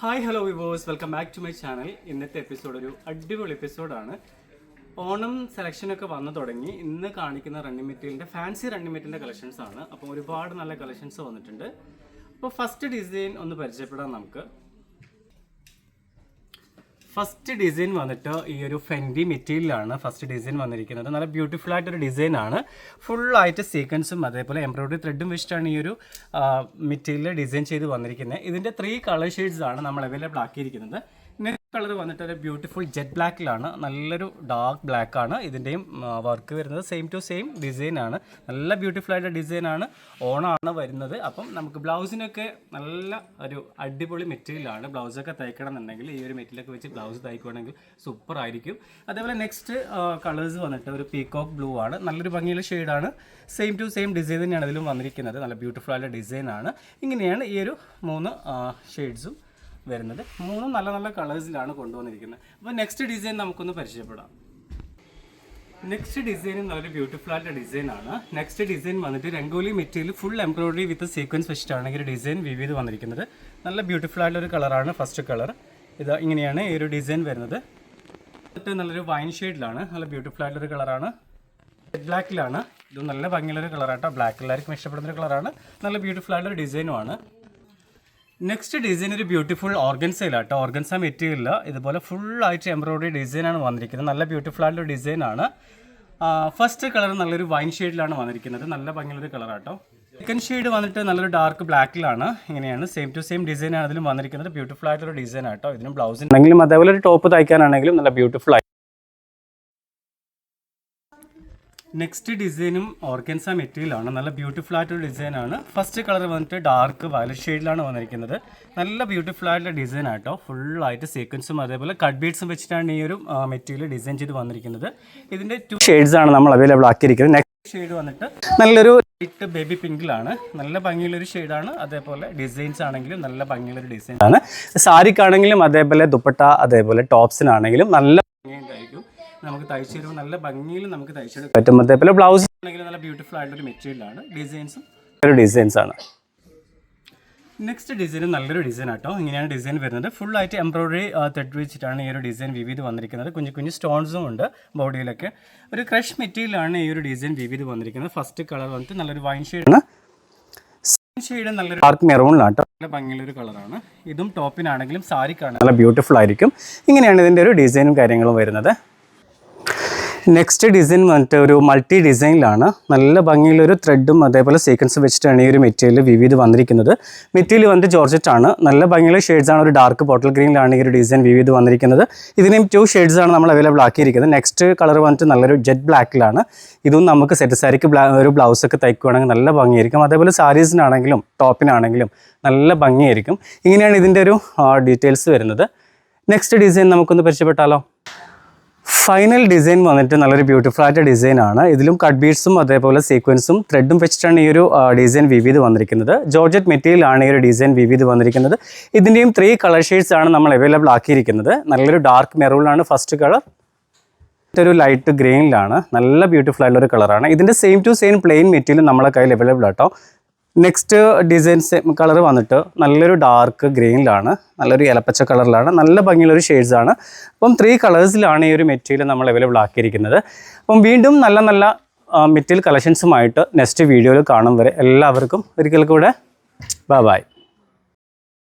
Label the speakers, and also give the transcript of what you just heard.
Speaker 1: Hi hello viewers welcome back to my channel ഇന്നത്തെ episode ഒരു അടിപൊളി എപ്പിസോഡാണ് ഓണം സെലക്ഷനൊക്കെ വന്നു തുടങ്ങി. ഇന്ന് കാണിക്കുന്ന റണ്ണിങ് മെറ്റീരിയലിന്റെ ഫാൻസി റണ്ണിങ് മെറ്റീരിയലിന്റെ കളക്ഷൻസ് ആണ്. അപ്പോൾ ഒരുപാട് നല്ല കളക്ഷൻസ് വന്നിട്ടുണ്ട്. അപ്പോൾ ഫസ്റ്റ് ഡിസൈൻ ഒന്ന് പരിചയപ്പെടാം നമുക്ക്. ഫസ്റ്റ് ഡിസൈൻ വന്നിട്ട് ഈ ഒരു ഫെൻഡി മെറ്റീരിയലാണ് ഫസ്റ്റ് ഡിസൈൻ വന്നിരിക്കുന്നത്. നല്ല ബ്യൂട്ടിഫുൾ ആയിട്ടൊരു ഡിസൈൻ ആണ്. ഫുള്ളായിട്ട് സീക്വൻസും അതേപോലെ എംബ്രോയിഡറി ത്രെഡും വെച്ചിട്ടാണ് ഈ ഒരു മെറ്റീരിയൽ ഡിസൈൻ ചെയ്ത് വന്നിരിക്കുന്നത്. ഇതിന്റെ ത്രീ കളർ ഷെയ്ഡ്സ് ആണ് നമ്മൾ അവൈലബിൾ ആക്കിയിരിക്കുന്നത്. കളർ വന്നിട്ട് ഒരു ബ്യൂട്ടിഫുൾ ജെറ്റ് ബ്ലാക്കിലാണ് നല്ലൊരു ഡാർക്ക് ബ്ലാക്ക് ആണ് ഇതിന്റെയും വർക്ക് വരുന്നത് സെയിം ടു സെയിം ഡിസൈൻ ആണ്. നല്ല ബ്യൂട്ടിഫുൾ ആയിട്ട് ഡിസൈൻ ആണ്. ഓണാണ് വരുന്നത്. അപ്പം നമുക്ക് ബ്ലൗസിനൊക്കെ നല്ല ഒരു അടിപൊളി മെറ്റീരിയലാണ് ബ്ലൗസൊക്കെ തയ്ക്കണം എന്നുണ്ടെങ്കിൽ ഈ ഒരു മെറ്റീരിയലൊക്കെ വെച്ച് ബ്ലൗസ് തയ്ക്കുകയാണെങ്കിൽ സൂപ്പർ ആയിരിക്കും. അതേപോലെ നെക്സ്റ്റ് കളേഴ്സ് വന്നിട്ട് ഒരു പീകോക്ക് ബ്ലൂ ആണ്. നല്ലൊരു ഭംഗിയുള്ള ഷെയ്ഡാണ് സെയിം ടു സെയിം ഡിസൈൻ തന്നെയാണ് ഇതിലും വന്നിരിക്കുന്നത്. നല്ല ബ്യൂട്ടിഫുൾ ആയിട്ടുള്ള ഡിസൈനാണ് ഇങ്ങനെയാണ് ഈ ഒരു മൂന്ന് ഷെയ്ഡ്സും വരുന്നത്. മൂന്നും നല്ല നല്ല കളേഴ്സിലാണ് കൊണ്ടുവന്നിരിക്കുന്നത്. അപ്പോൾ നെക്സ്റ്റ് ഡിസൈൻ നമുക്കൊന്ന് പരിചയപ്പെടാം. നെക്സ്റ്റ് ഡിസൈൻ നല്ലൊരു ബ്യൂട്ടിഫുൾ ആയിട്ട് ഡിസൈൻ ആണ്. നെക്സ്റ്റ് ഡിസൈൻ വന്നിട്ട് rangoli material full embroidery with sequins വെച്ചിട്ടാണ് ഈ ഒരു ഡിസൈൻ വിവിധ വന്നിരിക്കുന്നത്. നല്ല ബ്യൂട്ടിഫുൾ ആയിട്ടുള്ള ഒരു കളറാണ് ഫസ്റ്റ് കളർ ഇത് ഇങ്ങനെയാണ് ഈ ഒരു ഡിസൈൻ വരുന്നത്. എന്നിട്ട് നല്ലൊരു വൈൻ ഷെയ്ഡിലാണ് നല്ല ബ്യൂട്ടിഫുൾ ആയിട്ടുള്ള ഒരു കളറാണ് റെഡ് ബ്ലാക്കിലാണ് ഇത് നല്ല ഭംഗിയുള്ളൊരു കളറാട്ടോ ബ്ലാക്ക് എല്ലാവർക്കും ഇഷ്ടപ്പെടുന്ന ഒരു കളറാണ് നല്ല ബ്യൂട്ടിഫുൾ ആയിട്ടുള്ള ഡിസൈനുമാണ് നെക്സ്റ്റ് ഡിസൈൻ ഒരു ബ്യൂട്ടിഫുൾ ഓർഗൻസയിലാട്ടോ ഓർഗൻസ മെറ്റീരിയൽ ഇതുപോലെ ഫുൾ ആയിട്ട് എംബ്രോയിഡറി ഡിസൈനാണ് വന്നിരിക്കുന്നത്. നല്ല ബ്യൂട്ടിഫുൾ ആയിട്ടുള്ള ഡിസൈനാണ് ഫസ്റ്റ് കളർ നല്ലൊരു വൈൻ ഷെയ്ഡിലാണ് വന്നിരിക്കുന്നത്. നല്ല ഭംഗിയുള്ളൊരു കളറാട്ടോ സെക്കൻഡ് ഷെയ്ഡ് വന്നിട്ട് നല്ലൊരു ഡാർക്ക് ബ്ലാക്കിലാണ് ഇങ്ങനെയാണ് സെയിം ടു സെയിം ഡിസൈൻ ആണ് അതിലും വന്നിരിക്കുന്നത്. ബ്യൂട്ടിഫുൾ ആയിട്ടൊരു ഡിസൈൻ ആട്ടോ ഇതിനും ബ്ലൗസിന് ആണെങ്കിലും അതേപോലെ ഒരു ടോപ്പ് തയ്ക്കാനാണെങ്കിലും നല്ല ബ്യൂട്ടിഫുൾ ആയി നെക്സ്റ്റ് ഡിസൈനും ഓർഗൻസ മെറ്റീരിയലാണ് നല്ല ബ്യൂട്ടിഫുൾ ആയിട്ടൊരു ഡിസൈൻ ആണ്. ഫസ്റ്റ് കളർ വന്നിട്ട് ഡാർക്ക് വയലറ്റ് ഷെയ്ഡിലാണ് വന്നിരിക്കുന്നത്. നല്ല ബ്യൂട്ടിഫുൾ ആയിട്ടുള്ള ഡിസൈൻ ആട്ടോ. ഫുൾ ആയിട്ട് സീക്വൻസും അതേപോലെ കട്ട് ബീഡ്സും വെച്ചിട്ടാണ് ഈ ഒരു മെറ്റീരിയൽ ഡിസൈൻ ചെയ്ത് വന്നിരിക്കുന്നത്. ഇതിന്റെ ടു ഷെയ്ഡ്സ് ആണ് നമ്മൾ അവൈലബിൾ ആക്കിയിരിക്കുന്നത്. നെക്സ്റ്റ് ഷെയ്ഡ് വന്നിട്ട് നല്ലൊരു ലൈറ്റ് ബേബി പിങ്കിലാണ് നല്ല ഭംഗിയുള്ളൊരു ഷെയ്ഡാണ് അതേപോലെ ഡിസൈൻസ് ആണെങ്കിലും നല്ല ഭംഗിയുള്ളൊരു ഡിസൈൻ ആണ്. സാരിക്കാണെങ്കിലും അതേപോലെ ദുപ്പട്ട അതേപോലെ ടോപ്സിനാണെങ്കിലും നല്ല നമുക്ക് തയ്ച്ചു തരുമ്പോൾ നല്ല ഭംഗിയിൽ നമുക്ക് തയ്ച്ചെടുക്കാൻ പറ്റും അതേപോലെ ബ്ലൗസ് ആണെങ്കിൽ നല്ല ബ്യൂട്ടിഫുൾ ആയിട്ടൊരു മെറ്റീരിയലാണ് ഡിസൈൻസും ഒരു ഡിസൈൻസ് ആണ്. നെക്സ്റ്റ് ഡിസൈൻ നല്ലൊരു ഡിസൈൻ ആട്ടോ. ഇങ്ങനെയാണ് ഡിസൈൻ വരുന്നത്. ഫുൾ ആയിട്ട് എംബ്രോയിഡറി ത്രെഡ് വെച്ചിട്ടാണ് ഈ ഒരു ഡിസൈൻ വിവിധ വന്നിരിക്കുന്നത്. കുഞ്ഞു കുഞ്ഞു സ്റ്റോൺസും ഉണ്ട് ബോഡിയിലൊക്കെ ഒരു ക്രഷ് മെറ്റീരിയലാണ് ഈ ഒരു ഡിസൈൻ വിവിധ വന്നിരിക്കുന്നത്. ഫസ്റ്റ് കളർ വന്നിട്ട് നല്ലൊരു വൈൻ ഷെയ്ഡാണ് ഷെയ്ഡ് നല്ലൊരു ഡാർക്ക് മെറൂണിലാട്ടോ നല്ല ഭംഗിയുള്ളൊരു കളറാണ് ഇതും ടോപ്പിനാണെങ്കിലും സാരിക്കാണ്. നല്ല ബ്യൂട്ടിഫുൾ ആയിരിക്കും. ഇങ്ങനെയാണ് ഇതിന്റെ ഒരു ഡിസൈനും കാര്യങ്ങളും വരുന്നത്. നെക്സ്റ്റ് ഡിസൈൻ വന്നിട്ട് ഒരു മൾട്ടി ഡിസൈനിലാണ് നല്ല ഭംഗിയുള്ളൊരു ത്രെഡും അതേപോലെ സീക്വൻസ് വെച്ചിട്ടാണ് ഈ ഒരു മെറ്റീരിയൽ വിവിധ വന്നിരിക്കുന്നത്. മെറ്റീരിയൽ വന്നിട്ട് ജോർജറ്റ് ആണ്. നല്ല ഭംഗിയുള്ള ആണ്. ഒരു ഡാർക്ക് ബോട്ടിൽ ഗ്രീനിലാണ് ഈ ഒരു ഡിസൈൻ വിവിധ വന്നിരിക്കുന്നത്. ഇതിനെയും ടു ആണ് നമ്മൾ അവൈലബിൾ ആക്കിയിരിക്കുന്നത്. നെക്സ്റ്റ് കളർ വന്നിട്ട് നല്ലൊരു ജെറ്റ് ബ്ലാക്കിലാണ് ഇതും നമുക്ക് സെറ്റ് സാരിക്ക് ഒരു ബ്ലൗസ് ഒക്കെ തയ്ക്കുകയാണെങ്കിൽ നല്ല ഭംഗിയായിരിക്കും. അതേപോലെ സാരീസിനാണെങ്കിലും ടോപ്പിനാണെങ്കിലും നല്ല ഭംഗിയായിരിക്കും. ഇങ്ങനെയാണ് ഇതിന്റെ ഒരു ഡീറ്റെയിൽസ് വരുന്നത്. നെക്സ്റ്റ് ഡിസൈൻ നമുക്കൊന്ന് പരിചയപ്പെട്ടാലോ? ഫൈനൽ ഡിസൈൻ വന്നിട്ട് നല്ലൊരു ബ്യൂട്ടിഫുൾ ആയിട്ട് ഡിസൈൻ ആണ്. ഇതിലും കട്ട് ബീഡ്സും അതേപോലെ സീക്വൻസും ത്രെഡും വെച്ചിട്ടാണ് ഈ ഒരു ഡിസൈൻ വിവിധ വന്നിരിക്കുന്നത്. ജോർജറ്റ് മെറ്റീരിയൽ ആണ് ഈ ഒരു ഡിസൈൻ വിവിധ വന്നിരിക്കുന്നത്. ഇതിന്റെയും ത്രീ കളർ ഷെയ്ഡ്സ് ആണ് നമ്മൾ അവൈലബിൾ ആക്കിയിരിക്കുന്നത്. നല്ലൊരു ഡാർക്ക് മെറൂണിലാണ് ഫസ്റ്റ് കളർ ഒരു ലൈറ്റ് ഗ്രീനിലാണ് നല്ല ബ്യൂട്ടിഫുൾ ആയിട്ടുള്ള ഒരു കളറാണ് ഇതിന്റെ same to same plain material നമ്മളെ കയ്യിൽ അവൈലബിൾ ആട്ടോ നെക്സ്റ്റ് ഡിസൈൻ കളർ വന്നിട്ട് നല്ലൊരു ഡാർക്ക് ഗ്രീനിലാണ് നല്ലൊരു ഇലപ്പച്ച കളറിലാണ് നല്ല ഭംഗിയുള്ളൊരു ഷെയ്ഡ്സ് ആണ്. അപ്പം ത്രീ കളേഴ്സിലാണ് ഈ ഒരു മെറ്റീരിയൽ നമ്മൾ അവൈലബിൾ ആക്കിയിരിക്കുന്നത്. അപ്പം വീണ്ടും നല്ല നല്ല മെറ്റീരിയൽ കളക്ഷൻസുമായിട്ട് നെക്സ്റ്റ് വീഡിയോയിൽ കാണും വരെ. എല്ലാവർക്കും ഒരിക്കൽ കൂടെ ബൈ